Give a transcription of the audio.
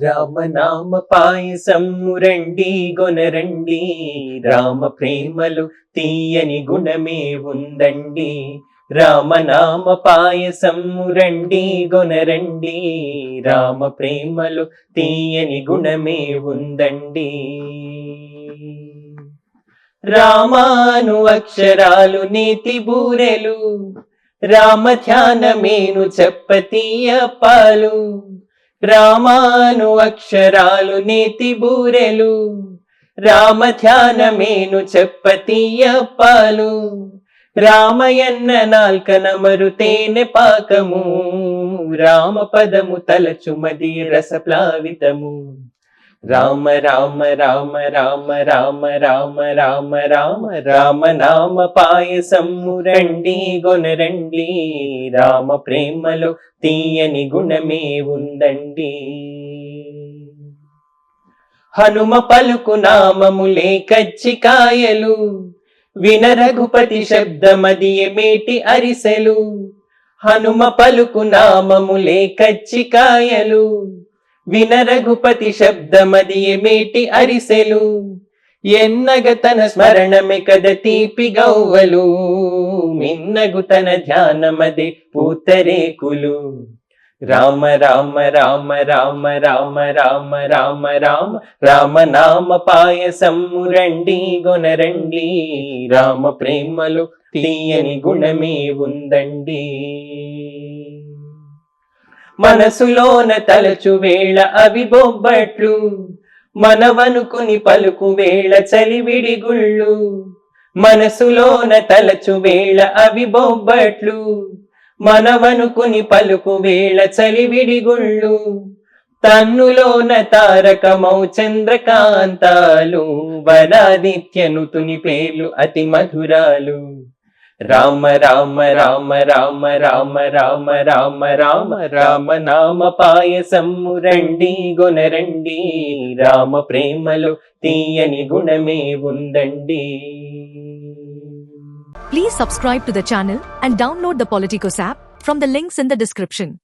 రామనామ పాయసము రండి గొనరండి. రామ ప్రేమలు తీయని గుణమే ఉందండి. రామనామ పాయసము రండి గొనరండి. రామ ప్రేమలు తీయని గుణమే ఉందండి. రామాను అక్షరాలు నీతి బూరెలు రామ ధ్యానమేను చెప్పతీయ పాలు రామాను అక్షరాలు నీతి బూరెలు రామ ధ్యానమేను చెప్పతీయ పాలు రామయన్న నాల్కన మరుతేనె పాకము రామ పదము తలచుమది రసప్లావితము. రామ రామ రామ రామ రామ రామ రామ రామ రామ నామ పాయసము రండి గొనరండి రామ ప్రేమలో తీయని గుణమే ఉందండి. హనుమ పలుకు నామములే కచ్చికాయలు విన రఘుపతి శబ్దమది మేటి అరిసెలు? హనుమ పలుకు నామములే కచ్చికాయలు విన రఘుపతి శబ్దమది మేటి అరిసెలు ఎన్నగ తన స్మరణమే కద తీపి గౌవలు మిన్నగు తన ధ్యానమది పూతరేకులు. రామ రామ రామ రామ రామ రామ రామ రామ రామ నామ పాయసము రండి గొనరండి రామ ప్రేమలు తీయని గుణమే ఉందండి. మనసులోన తలచు వేళ అవి బొబ్బట్లు. మనవనుకుని పలుకు వేళ చలివిడి గుళ్ళు మనసులోన తలచు వేళ అవి బొబ్బట్లు. మనవనుకుని పలుకు వేళ చలివిడి గుళ్ళు తన్నులోన తారకమౌ చంద్రకాంతాలు. వరాదిత్యనుతుని పేర్లు అతి మధురాలు. రామ రామ రామ రామ రామ రామ రామ రామ రామ నామ పాయసము రండి గొనరండి రామ ప్రేమలో తీయని గుణమే ఉందండి Please subscribe to the channel and download the Politicos app from the links in the description.